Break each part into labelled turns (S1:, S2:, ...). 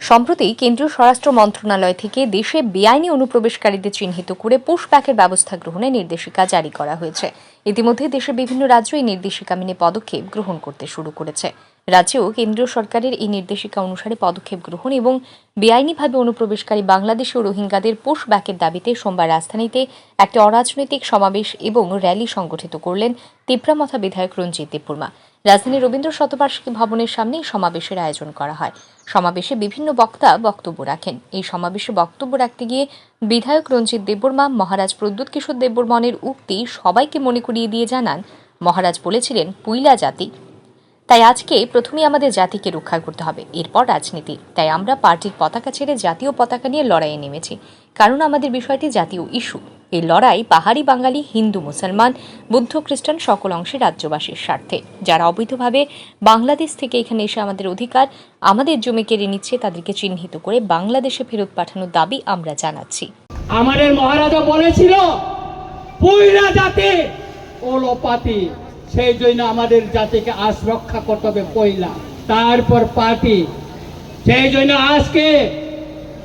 S1: সম্প্রতি কেন্দ্রীয় স্বরাষ্ট্র মন্ত্রণালয় থেকে দেশে বেআইনি অনুপ্রবেশকারীদের চিহ্নিত করে পুশব্যাকের ব্যবস্থা গ্রহণের নির্দেশিকা জারি করা হয়েছে। ইতিমধ্যে দেশের বিভিন্ন রাজ্য এই নির্দেশিকা মেনে পদক্ষেপ গ্রহণ করতে শুরু করেছে। রাজ্যেও কেন্দ্রীয় সরকারের এই নির্দেশিকা অনুসারে পদক্ষেপ গ্রহণ এবং বেআইনিভাবে অনুপ্রবেশকারী বাংলাদেশি ও রোহিঙ্গাদের পুশব্যাকের দাবিতে সোমবার রাজধানীতে একটি অরাজনৈতিক সমাবেশ এবং র্যালি সংগঠিত করলেন তিপ্রামথা বিধায়ক রঞ্জিত দেববর্মা। রাজধানীর রবীন্দ্র শতবার্ষিকী ভবনের সামনে সমাবেশের আয়োজন করা হয়। সমাবেশে বিভিন্ন বক্তা বক্তব্য রাখেন। এই সমাবেশে বক্তব্য রাখতে গিয়ে বিধায়ক রঞ্জিত দেববর্মা, মহারাজ প্রদ্যুৎ কিশোর দেববর্মনের উক্তি সবাইকে মনে করিয়ে দিয়ে জানান। মহারাজ বলেছিলেন, পুইলা জাতি তাই আজকে প্রথমেই আমাদের জাতিকে রক্ষা করতে হবে। এরপর রাজনীতি। তাই আমরা পার্টির পতাকা ছেড়ে জাতীয় পতাকা নিয়ে লড়াইয়ে নেমেছি। কারণ আমাদের বিষয়টি জাতীয় ইস্যু। এই লড়াই পাহাড়ি বাঙালি, হিন্দু, মুসলমান, বুদ্ধ, খ্রিস্টান সকল অংশে রাজ্যবাসীর স্বার্থে। যারা অবৈধভাবে বাংলাদেশ থেকে এখানে এসে আমাদের অধিকার, আমাদের জমি কেড়ে নিচ্ছে, তাদেরকে চিহ্নিত করে বাংলাদেশে ফেরত পাঠানোর দাবি আমরা জানাচ্ছি।
S2: আমাদের মহারাজা বলেছিল, পুইরা জাতি ও লোপাতি সেই জন্য আমাদের জাতিকে আজ রক্ষা করতে হবে পয়লা। তারপর পার্টি। সেই জন্য আজকে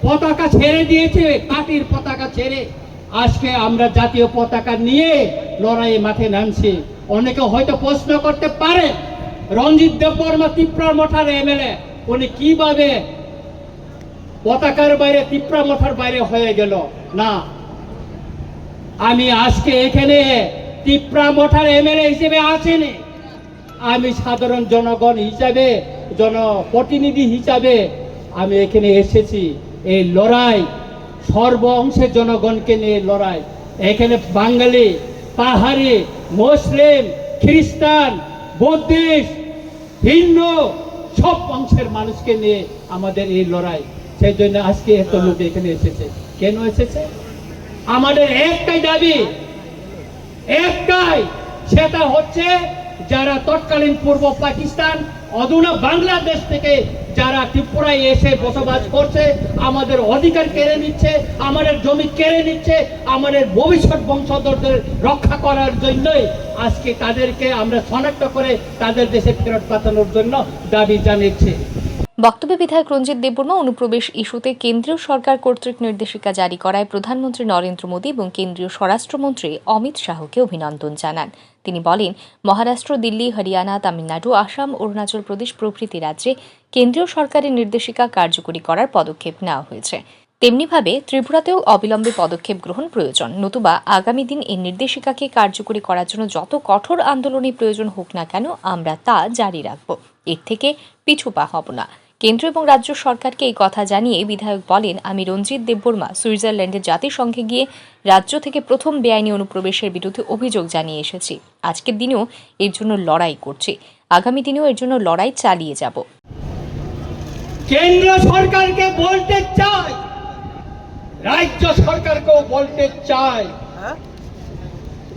S2: পতাকা ছেড়ে দিয়েছে, পার্টির পতাকা ছেড়ে। আজকে আমরা জাতীয় পতাকা নিয়ে লড়াইয়ে মাঠে নামছি। অনেকে হয়তো প্রশ্ন করতে পারে, রঞ্জিত দেববর্মা ত্রিপুরার মঠার এমএলএ, উনি কীভাবে পতাকার বাইরে তিপ্রা মঠার বাইরে হয়ে গেল? না। আমি আজকে এখানে তিপ্রা মঠার এমএলএ হিসেবে আসেনি আমি সাধারণ জনগণ হিসাবে, জনপ্রতিনিধি হিসাবে আমি এখানে এসেছি। এই লড়াই সর্ব অংশের জনগণকে নিয়ে লড়াই। এখানে বাঙালি, পাহাড়ি, মুসলিম, খ্রিস্টান, বৌদ্ধিস্ট, হিন্দু সব অংশের মানুষকে নিয়ে আমাদের এই লড়াই। সেই জন্য আজকে এত লোক এখানে এসেছে। কেন এসেছে? আমাদের একটাই দাবি একটাই, সেটা হচ্ছে যারা তৎকালীন পূর্ব পাকিস্তান, অধুনা বাংলাদেশ থেকে যারা ত্রিপুরায় এসে বসবাস করছে, আমাদের অধিকার কেড়ে নিচ্ছে, আমাদের জমি কেড়ে নিচ্ছে, আমাদের ভবিষ্যৎ বংশধরদের রক্ষা করার জন্যই আজকে তাদেরকে আমরা শনাক্ত করে তাদের দেশে ফেরত পাঠানোর জন্য দাবি জানিয়েছি।
S1: বক্তব্যে বিধায়ক রঞ্জিত দেববর্মা অনুপ্রবেশ ইস্যুতে কেন্দ্রীয় সরকার কর্তৃক নির্দেশিকা জারি করায় প্রধানমন্ত্রী নরেন্দ্র মোদী এবং কেন্দ্রীয় স্বরাষ্ট্রমন্ত্রী অমিত শাহকে অভিনন্দন জানান। তিনি বলেন, মহারাষ্ট্র, দিল্লি, হরিয়ানা, তামিলনাড়ু, আসাম, অরুণাচল প্রদেশ প্রভৃতি রাজ্যে কেন্দ্রীয় সরকারের নির্দেশিকা কার্যকরী করার পদক্ষেপ নেওয়া হয়েছে। তেমনিভাবে ত্রিপুরাতেও অবিলম্বে পদক্ষেপ গ্রহণ প্রয়োজন। নতুবা আগামী দিন এই নির্দেশিকাকে কার্যকরী করার জন্য যত কঠোর আন্দোলনই প্রয়োজন হোক না কেন আমরা তা জারি রাখব। এর থেকে পিছু পা হব না। কেন্দ্র এবং রাজ্য সরকারকে এই কথা জানিয়ে বিধায়ক বলেন আমি রঞ্জিত দেববর্মা সুইজারল্যান্ডের জাতিসংঘে গিয়ে রাজ্য থেকে প্রথম বেআইনি অনুপ্রবেশের বিরুদ্ধে অভিযোগ জানিয়ে এসেছি। আজকের দিনেও এর জন্য লড়াই করছি। আগামী দিনেও এর জন্য লড়াই চালিয়ে যাব।
S2: কেন্দ্র সরকারকে বলতে চাই। রাজ্য সরকারকেও বলতে চাই।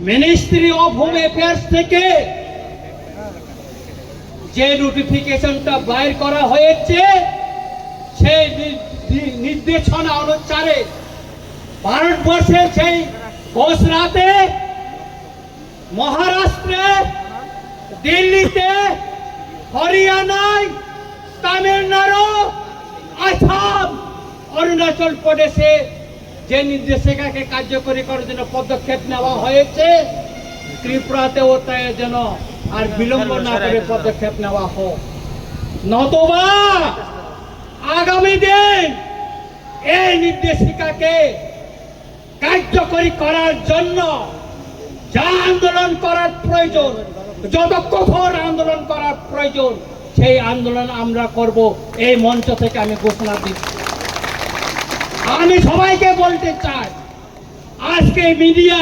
S2: মিনিস্ট্রি অফ হোম অ্যাফেয়ার্স থেকে যে নোটিফিকেশনটা বাইর করা হয়েছে, সেই নির্দেশনা অনুসারে ভারতবর্ষের সেই গুজরাটে মহারাষ্ট্রে, দিল্লিতে, হরিয়ানায়, তামিলনাড়ু, আসাম, অরুণাচল প্রদেশে যে নির্দেশিকাকে কার্যকরী করার জন্য পদক্ষেপ নেওয়া হয়েছে, ত্রিপুরাতেও তাই যেন আর বিলম্ব না করে পদক্ষেপ নেওয়া হোক। নতবা আগামী দিন এই নির্দেশিকাকে কার্যকরী করার জন্য যা আন্দোলন করার প্রয়োজন যত কঠোর আন্দোলন করার প্রয়োজন সেই আন্দোলন আমরা করব। এই মঞ্চ থেকে আমি ঘোষণা দিচ্ছি। আমি সবাইকে বলতে চাই আজকে মিডিয়া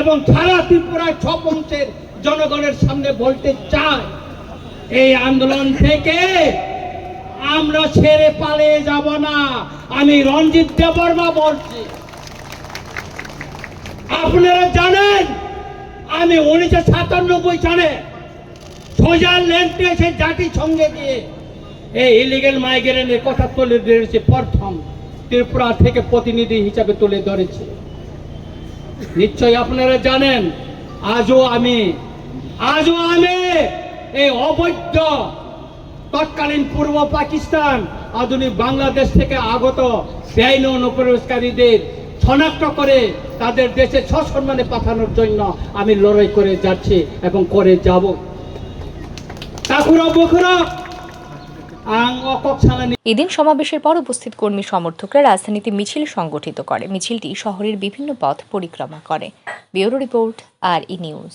S2: এবং সারা ত্রিপুরার সব অংশের জনগণের সামনে বলতে চাই এই আন্দোলন থেকে আমরা ছেড়ে পালিয়ে যাব না। আমি রঞ্জিত দেববর্মা বলছি। আপনারা জানেন, আমি উনিশশো সাতানব্বই সালে সোজা সুইজারল্যান্ডে এসে জাতিসংঘে দিয়ে এই ইলিগেল মাইগ্রেনের কথা তুলে ধরেছে প্রথম, ত্রিপুরা থেকে প্রতিনিধি হিসাবে তুলে ধরেছে। নিশ্চয়ই আপনারা জানেন আজও আমি আজও আমি এই অবৈধ, তৎকালীন পূর্ব পাকিস্তান, আধুনিক বাংলাদেশ থেকে আগত বেআইন অনুপ্রবেশকারীদের শনাক্ত করে তাদের দেশে সসম্মানে পাঠানোর জন্য আমি লড়াই করে যাচ্ছি এবং করে যাব। ঠাকুর ছানানি
S1: এদিন সমাবেশের পর উপস্থিত কর্মী সমর্থকরা রাজধানীতে মিছিল সংগঠিত করে। মিছিলটি শহরের বিভিন্ন পথ পরিক্রমা করে। ব্যুরো রিপোর্ট, আর ই নিউজ।